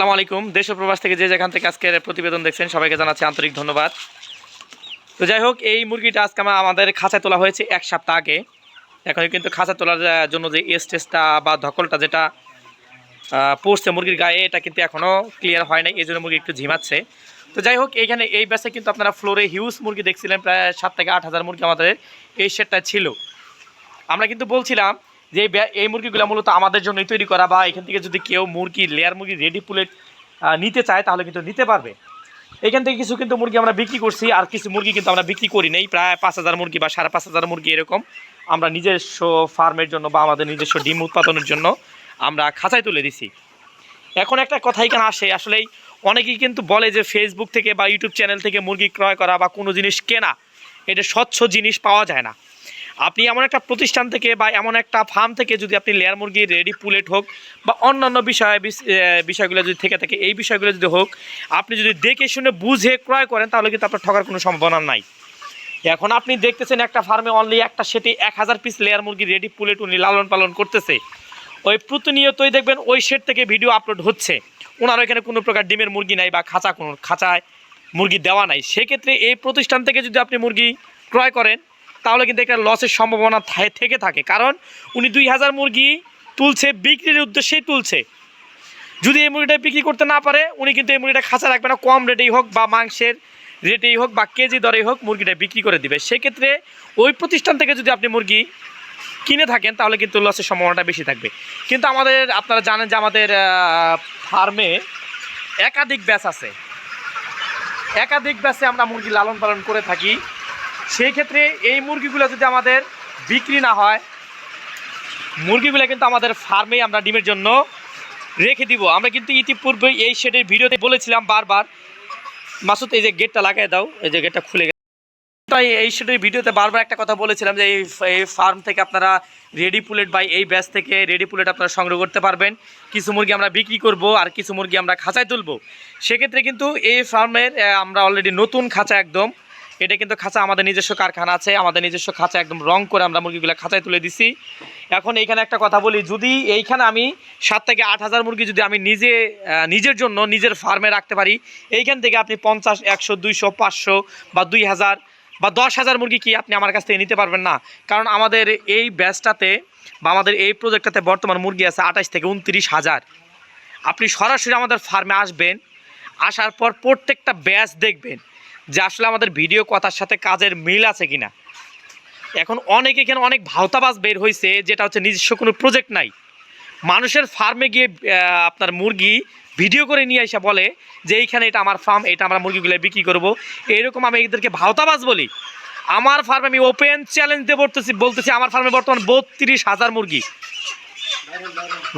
আসসালামু আলাইকুম। দেশ প্রবাস থেকে যে যেখান থেকে আজকের প্রতিবেদন দেখছেন, সবাইকে জানাচ্ছি আন্তরিক ধন্যবাদ। তো যাই হোক, এই মুরগিটা আজকে আমা- আমাদের খাঁচায় তোলা হয়েছে এক সপ্তাহ আগে। এখন কিন্তু খাঁচা তোলার জন্য যে স্টেজটা বা ধকলটা যেটা পড়ছে মুরগির গায়ে, এটা কিন্তু এখনও ক্লিয়ার হয় নাই। এই জন্য মুরগি একটু ঝিমাচ্ছে। তো যাই হোক, এইখানে এই ব্যাসে কিন্তু আপনারা ফ্লোরে হিউজ মুরগি দেখছিলেন, প্রায় সাত থেকে আট হাজার মুরগি আমাদের এই সেটটা ছিল। আমরা কিন্তু বলছিলাম যে এই মুরগিগুলো মূলত আমাদের জন্যই তৈরি করা বা এখান থেকে যদি কেউ মুরগি, লেয়ার মুরগি রেডি পুলেট নিতে চায়, তাহলে কিন্তু নিতে পারবে। এখান থেকে কিছু কিন্তু মুরগি আমরা বিক্রি করছি, আর কিছু মুরগি কিন্তু আমরা বিক্রি করি নেই। প্রায় পাঁচ হাজার মুরগি বা সাড়ে পাঁচ হাজার মুরগি এরকম আমরা নিজস্ব ফার্মের জন্য বা আমাদের নিজস্ব ডিম উৎপাদনের জন্য আমরা খাঁচায় তুলে দিছি। এখন একটা কথা এখানে আসে, আসলেই অনেকেই কিন্তু বলে যে ফেসবুক থেকে বা ইউটিউব চ্যানেল থেকে মুরগি ক্রয় করা বা কোনো জিনিস কেনা, এটা স্বচ্ছ জিনিস পাওয়া যায় না। আপনি এমন একটা প্রতিষ্ঠান থেকে বা এমন একটা ফার্ম থেকে যদি আপনি লেয়ার মুরগি, রেডি পুলেট হোক বা অন্যান্য বিষয়, বিষ- বিষয়গুলো যদি থেকে থাকে, এই বিষয়গুলো যদি হোক, আপনি যদি দেখে শুনে বুঝে ক্রয় করেন, তাহলে কিন্তু আপনার ঠকার কোনো সম্ভাবনা নাই। এখন আপনি দেখতেছেন একটা ফার্মে অনলি একটা সেটি এক হাজার পিস লেয়ার মুরগি, রেডি পুলেট উনি লালন পালন করতেছে। ওই প্রতিনিয়তই দেখবেন ওই সেট থেকে ভিডিও আপলোড হচ্ছে। ওনার এখানে কোনো প্রকার ডিমের মুরগি নাই বা খাঁচা কোনো, খাঁচায় মুরগি দেওয়া নাই। সেক্ষেত্রে এই প্রতিষ্ঠান থেকে যদি আপনি মুরগি ক্রয় করেন তাহলে কিন্তু একটা লসের সম্ভাবনা থেকে থাকে। কারণ উনি দুই হাজার মুরগি তুলছে, বিক্রির উদ্দেশ্যেই তুলছে। যদি এই মুরগিটা বিক্রি করতে না পারে, উনি কিন্তু এই মুরগিটা খাঁচা রাখবে না। কম রেটেই হোক বা মাংসের রেটেই হোক বা কেজি দরেই হোক মুরগিটা বিক্রি করে দিবে। সেক্ষেত্রে ওই প্রতিষ্ঠান থেকে যদি আপনি মুরগি কিনে থাকেন, তাহলে কিন্তু লসের সম্ভাবনাটা বেশি থাকবে। কিন্তু আমাদের, আপনারা জানেন যে আমাদের ফার্মে একাধিক ব্যাচ আছে। একাধিক ব্যাচে আমরা মুরগি লালন পালন করে থাকি। সেই ক্ষেত্রে এই মুরগিগুলো যদি আমাদের বিক্রি না হয়, মুরগিগুলো কিন্তু আমাদের ফার্মে আমরা ডিমের জন্য রেখে দিব। আমরা কিন্তু ইতিপূর্বে এই শেডের ভিডিওতে বলেছিলাম বারবার। মাসুদ, এই যে গেটটা লাগাই দাও, এই যে গেটটা খুলে গেছে। তাই এই শেডের ভিডিওতে বারবার একটা কথা বলেছিলাম যে এই ফার্ম থেকে আপনারা রেডি পুলেট বা এই ব্যাচ থেকে রেডি পুলেট আপনারা সংগ্রহ করতে পারবেন। কিছু মুরগি আমরা বিক্রি করব আর কিছু মুরগি আমরা খাঁচায় তুলব। সেক্ষেত্রে কিন্তু এই ফার্মের আমরা অলরেডি নতুন খাঁচা একদম এটা কিন্তু খাঁচা, আমাদের নিজস্ব কারখানা আছে, আমাদের নিজস্ব খাঁচা একদম রং করে আমরা মুরগিগুলো খাঁচায় তুলে দিছি। এখন এইখানে একটা কথা বলি, যদি এইখানে আমি সাত থেকে আট হাজার মুরগি যদি আমি নিজে নিজের জন্য নিজের ফার্মে রাখতে পারি, এইখান থেকে আপনি পঞ্চাশ, একশো, দুইশো, পাঁচশো বা দুই হাজার বা দশ হাজার মুরগি কি আপনি আমার কাছ থেকে নিতে পারবেন না? কারণ আমাদের এই ব্যাচটাতে বা আমাদের এই প্রজেক্টটাতে বর্তমান মুরগি আছে আঠাশ থেকে উনত্রিশ হাজার। আপনি সরাসরি আমাদের ফার্মে আসবেন, আসার পর প্রত্যেকটা ব্যাচ দেখবেন যে আসলে আমাদের ভিডিও কথার সাথে কাজের মিল আছে কিনা। এখন অনেক এখানে অনেক ভাওতাবাজ বের হয়েছে যেটা হচ্ছে নিজস্ব কোনো প্রজেক্ট নাই। মানুষের ফার্মে গিয়ে আপনার মুরগি ভিডিও করে নিয়ে এসে বলে যে এইখানে এটা আমার ফার্ম এটা আমরা মুরগিগুলো বিক্রি করব। এইরকম আমি এদেরকে ভাওতাবাজ বলি। আমার ফার্মে আমি ওপেন চ্যালেঞ্জ দিয়ে বলতেছি বলতেছি আমার ফার্মে বর্তমান বত্রিশ হাজার মুরগি।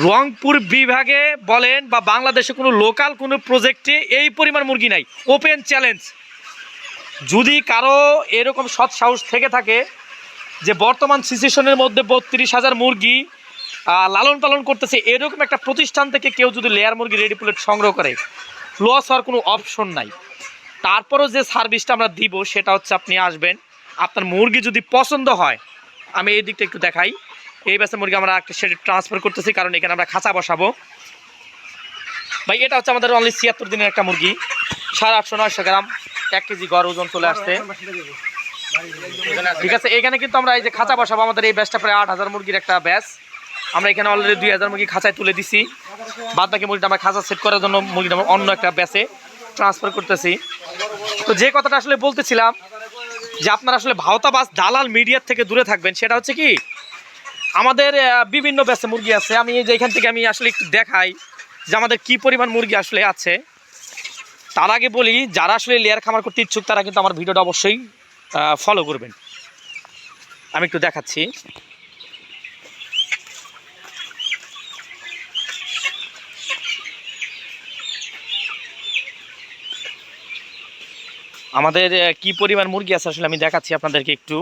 রংপুর বিভাগে বলেন বা বাংলাদেশে কোনো লোকাল কোনো প্রজেক্টে এই পরিমাণ মুরগি নাই। ওপেন চ্যালেঞ্জ যদি কারও এরকম সৎ সাহস থেকে থাকে যে বর্তমান সিচুয়েশনের মধ্যে বত্রিশ হাজার মুরগি লালন পালন করতেছে, এরকম একটা প্রতিষ্ঠান থেকে কেউ যদি লেয়ার মুরগি রেডি প্লেট সংগ্রহ করে লস হওয়ার কোনো অপশন নাই। তারপরও যে সার্ভিসটা আমরা দিব, সেটা হচ্ছে আপনি আসবেন, আপনার মুরগি যদি পছন্দ হয়, আমি এই দিকটা একটু দেখাই। এই ব্যাসে মুরগি আমরা একটা সেটা ট্রান্সফার করতেছি, কারণ এখানে আমরা খাঁচা বসাবো। ভাই, এটা হচ্ছে আমাদের অনলি ছিয়াত্তর দিনের একটা মুরগি, সাড়ে আটশো নয়শো গ্রাম। এক কেজি গড় ওজন চলে আসছে। ঠিক আছে, এখানে কিন্তু আমরা এই যে খাঁচা বসাবো, আমাদের এই ব্যাচটা প্রায় আট হাজার মুরগির একটা ব্যাচ। আমরা এখানে অলরেডি দুই হাজার মুরগি খাঁচায় তুলে দিছি। বাদ বাকি মুরগিটা আমরা খাঁচা সেট করার জন্য মুরগিটা অন্য একটা ব্যাচে ট্রান্সফার করতেছি। তো যে কথাটা আসলে বলতেছিলাম, যে আপনারা আসলে ভাওতাবাস দালাল মিডিয়ার থেকে দূরে থাকবেন, সেটা হচ্ছে কি, আমাদের বিভিন্ন ব্যাচে মুরগি আছে। আমি যে এখান থেকে আমি আসলে একটু দেখাই যে আমাদের কি পরিমাণ মুরগি আসলে আছে। তার আগে বলি, যারা আসলে লেয়ার খামার করতে ইচ্ছুক, তারা কিন্তু আমার ভিডিওটা অবশ্যই ফলো করবেন। আমি একটু দেখাচ্ছি। আমাদের কি পরিমাণ মুরগি আছে আসলে আমি দেখাচ্ছি আপনাদেরকে একটু।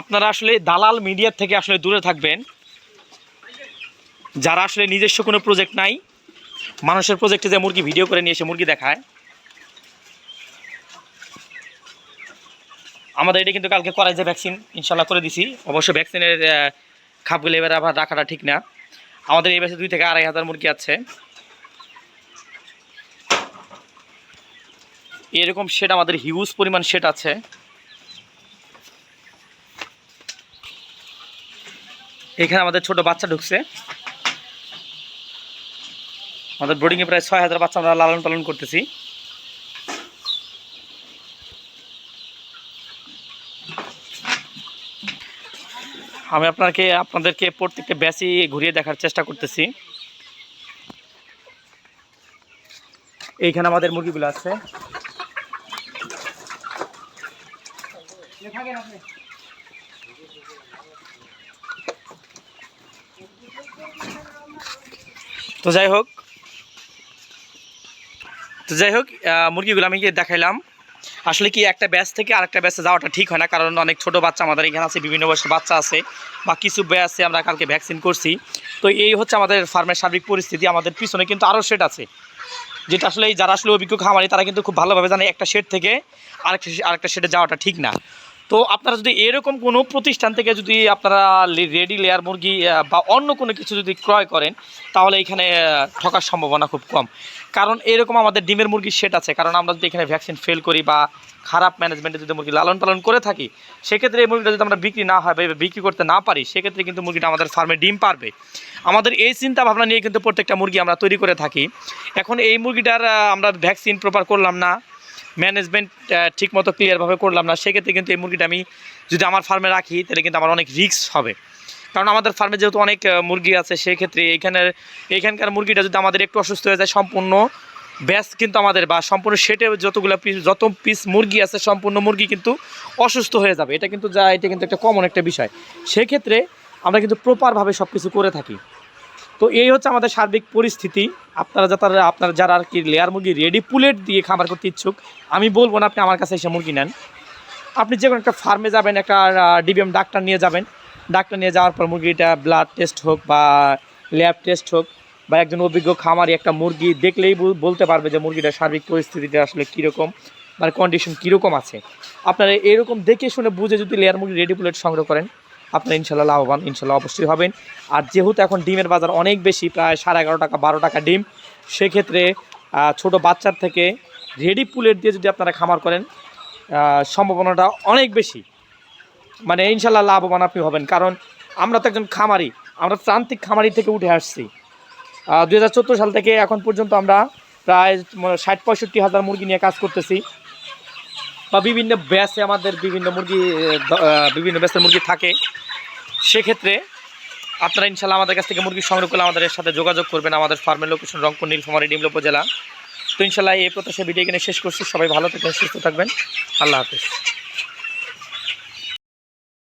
আপনারা আসলে দালাল মিডিয়ার থেকে আসলে দূরে থাকবেন। যারা আসলে নিজস্ব কোনো প্রজেক্ট নাই, মানুষের প্রজেক্টে যে মুরগি ভিডিও করে নিয়ে এসে মুরগি দেখায়, আমাদের এটা কিন্তু কালকে করাই যে ভ্যাকসিন ইনশাল্লাহ করে দিছি। অবশ্য ভ্যাকসিনের খাপগুলো এবার আবার রাখাটা ঠিক না। আমাদের এই বাসে দুই থেকে আড়াই হাজার মুরগি আছে। এরকম শেড আমাদের হিউজ পরিমাণ শেড আছে। এখানে আমাদের ছোট বাচ্চা ঢুকছে। আমাদের বোর্ডিংয়ে প্রায় ছয় হাজার বাচ্চা আমরা লালন পালন করতেছি। আমি আপনাকে, আপনাদেরকে প্রত্যেকটা ব্যাচই ঘুরিয়ে দেখার চেষ্টা করতেছি। এইখানে আমাদের মুরগিগুলো আছে। তো যাই হোক তো যাই হোক মুরগিগুলো আমি গিয়ে দেখাইলাম। আসলে কি একটা ব্যাচ থেকে আরেকটা ব্যাচে যাওয়াটা ঠিক হয় না, কারণ অনেক ছোট বাচ্চা আমাদের এখানে আছে, বিভিন্ন বয়সের বাচ্চা আছে, বা কিছু ব্যাচে আমরা কালকে ভ্যাকসিন করছি। তো এই হচ্ছে আমাদের ফার্মের সার্বিক পরিস্থিতি, আমাদের পিছনে কিন্তু আরও সেট আছে। যেটা আসলে যারা আসলে অভিজ্ঞ খামারি, তারা কিন্তু খুব ভালোভাবে জানে একটা শেড থেকে আরেকটা আরেকটা শেডে যাওয়াটা ঠিক না। তো আপনারা যদি এরকম কোনো প্রতিষ্ঠান থেকে যদি আপনারা রেডি লেয়ার মুরগি বা অন্য কোনো কিছু যদি ক্রয় করেন, তাহলে এখানে ঠকার সম্ভাবনা খুব কম। কারণ এরকম আমাদের ডিমের মুরগির সেট আছে। কারণ আমরা যদি এখানে ভ্যাকসিন ফেল করি বা খারাপ ম্যানেজমেন্টে যদি মুরগি লালন পালন করে থাকি, সেক্ষেত্রে এই মুরগিটা যদি আমরা বিক্রি না হয় বা বিক্রি করতে না পারি, সেক্ষেত্রে কিন্তু মুরগিটা আমাদের ফার্মে ডিম পারবে। আমাদের এই চিন্তা ভাবনা নিয়ে কিন্তু প্রত্যেকটা মুরগি আমরা তৈরি করে থাকি। এখন এই মুরগিটার আমরা ভ্যাকসিন প্রপার করলাম না। ম্যানেজমেন্ট ঠিকমতো ক্লিয়ারভাবে করলাম না, সেক্ষেত্রে কিন্তু এই মুরগিটা আমি যদি আমার ফার্মে রাখি, তাহলে কিন্তু আমার অনেক রিস্ক হবে। কারণ আমাদের ফার্মে যেহেতু অনেক মুরগি আছে, সেক্ষেত্রে এইখানের এইখানকার মুরগিটা যদি আমাদের একটু অসুস্থ হয়ে যায়, সম্পূর্ণ ব্যাস কিন্তু আমাদের বা সম্পূর্ণ সেটে যতগুলো পিস যত পিস মুরগি আছে, সম্পূর্ণ মুরগি কিন্তু অসুস্থ হয়ে যাবে। এটা কিন্তু যা, এটা কিন্তু একটা কমন একটা বিষয়। সেক্ষেত্রে আমরা কিন্তু প্রপারভাবে সব কিছু করে থাকি। তো এই হচ্ছে আমাদের সার্বিক পরিস্থিতি। আপনারা যারা আপনারা যারা আর কি লেয়ার মুরগি রেডি পুলেট দিয়ে খাবার করতে ইচ্ছুক, আমি বলব না আপনি আমার কাছে এসে মুরগি নেন। আপনি যে কোনো একটা ফার্মে যাবেন, একটা ডিবিএম ডাক্তার নিয়ে যাবেন। ডাক্তার নিয়ে যাওয়ার পর মুরগিটা ব্লাড টেস্ট হোক বা ল্যাব টেস্ট হোক বা একজন অভিজ্ঞ খামারি একটা মুরগি দেখলেই বলতে পারবে যে মুরগিটার সার্বিক পরিস্থিতিটা আসলে কীরকম মানে কন্ডিশন কীরকম আছে। আপনারা এরকম দেখে শুনে বুঝে যদি লেয়ার মুরগি রেডি পুলেট সংগ্রহ করেন আপনারা ইনশাল্লাহ লাভবান, ইনশাল্লাহ অবশ্যই হবেন। আর যেহেতু এখন ডিমের বাজার অনেক বেশি, প্রায় সাড়ে এগারো টাকা, বারো টাকা ডিম, সেক্ষেত্রে ছোট বাচ্চার থেকে রেডি পুলেট দিয়ে যদি আপনারা খামার করেন সম্ভাবনাটা অনেক বেশি। মানে ইনশাল্লাহ লাভবান আপনি হবেন। কারণ আমরা তো একজন খামারি, আমরা প্রান্তিক খামারি থেকে উঠে আসছি। দু হাজার চোদ্দ সাল থেকে এখন পর্যন্ত আমরা প্রায় ষাট পঁয়ষট্টি হাজার মুরগি নিয়ে কাজ করতেছি। বা বিভিন্ন ব্যাসে আমাদের বিভিন্ন মুরগি বিভিন্ন ব্যাসের মুরগি থাকে। সেক্ষেত্রে আপনারা ইনশাল্লাহ আমাদের কাছ থেকে মুরগি সংগ্রহ করলে আমাদের সাথে যোগাযোগ করবেন। আমাদের ফার্মের লোকেশন রংপুর, নীলফমারি, ডিমলা উপজেলা। তো ইনশাল্লাহ এই প্রত্যাশা ভিডিও এখানে শেষ করছি। সবাই ভালো থাকবেন, সুস্থ থাকবেন। আল্লাহ হাফিজ।